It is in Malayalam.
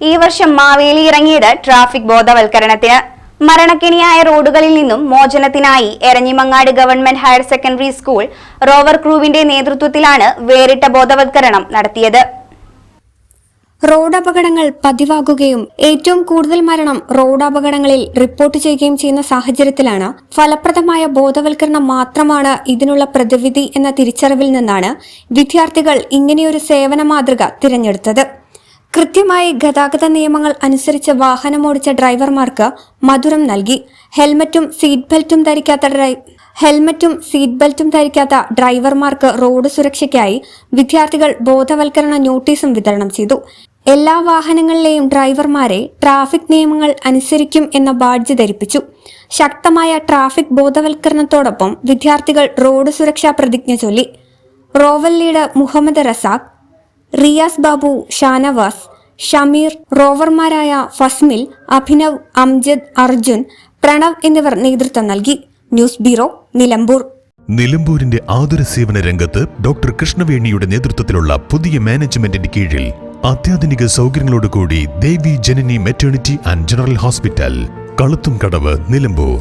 ഈ വർഷം മാവേലി ഇറങ്ങിയത് ട്രാഫിക് ബോധവൽക്കരണത്തിന്. മരണക്കിണിയായ റോഡുകളിൽ നിന്നും മോചനത്തിനായി Eranhimangad government higher secondary school rover ക്രൂവിന്റെ നേതൃത്വത്തിലാണ് വേറിട്ട ബോധവൽക്കരണം നടത്തിയത്. റോഡ് അപകടങ്ങൾ പതിവാകുകയും ഏറ്റവും കൂടുതൽ മരണം റോഡ് അപകടങ്ങളിൽ റിപ്പോർട്ട് ചെയ്യുകയും ചെയ്യുന്ന സാഹചര്യത്തിലാണ് ഫലപ്രദമായ ബോധവൽക്കരണം മാത്രമാണ് ഇതിനുള്ള പ്രതിവിധി എന്ന തിരിച്ചറിവിൽ നിന്നാണ് വിദ്യാർത്ഥികൾ ഇങ്ങനെയൊരു സേവന മാതൃക തിരഞ്ഞെടുത്തത്. കൃത്യമായി ഗതാഗത നിയമങ്ങൾ അനുസരിച്ച് വാഹനമോടിച്ച ഡ്രൈവർമാർക്ക് മധുരം നൽകി. ഹെൽമറ്റും സീറ്റ് ബെൽറ്റും ധരിക്കാത്ത ഹെൽമറ്റും സീറ്റ് ബെൽറ്റും ധരിക്കാത്ത ഡ്രൈവർമാർക്ക് റോഡ് സുരക്ഷയ്ക്കായി വിദ്യാർത്ഥികൾ ബോധവൽക്കരണ നോട്ടീസും വിതരണം ചെയ്തു. എല്ലാ വാഹനങ്ങളിലെയും ഡ്രൈവർമാരെ ട്രാഫിക് നിയമങ്ങൾ അനുസരിക്കും എന്ന ബാഡ്ജ് ധരിപ്പിച്ചു. ശക്തമായ ട്രാഫിക് ബോധവൽക്കരണത്തോടൊപ്പം വിദ്യാർത്ഥികൾ റോഡ് സുരക്ഷാ പ്രതിജ്ഞ ചൊല്ലി. റോവൽ ലീഡർ മുഹമ്മദ് റസാഖ് റിയാസ് ബാബു ഷാനവാസ് ഷമീർ റോവർമാരായ ഫസ്മിൽ അഭിനവ് അംജദ് അർജുൻ പ്രണവ് എന്നിവർ നേതൃത്വം നൽകി. News bureau Nilambur. നിലമ്പൂരിന്റെ ആതുര സേവന രംഗത്ത് ഡോക്ടർ കൃഷ്ണവേണിയുടെ നേതൃത്വത്തിലുള്ള പുതിയ മാനേജ്മെന്റിന്റെ കീഴിൽ അത്യാധുനിക സൗകര്യങ്ങളോടുകൂടി Devi Janani maternity and general hospital Kaluthum Kadavu Nilambur.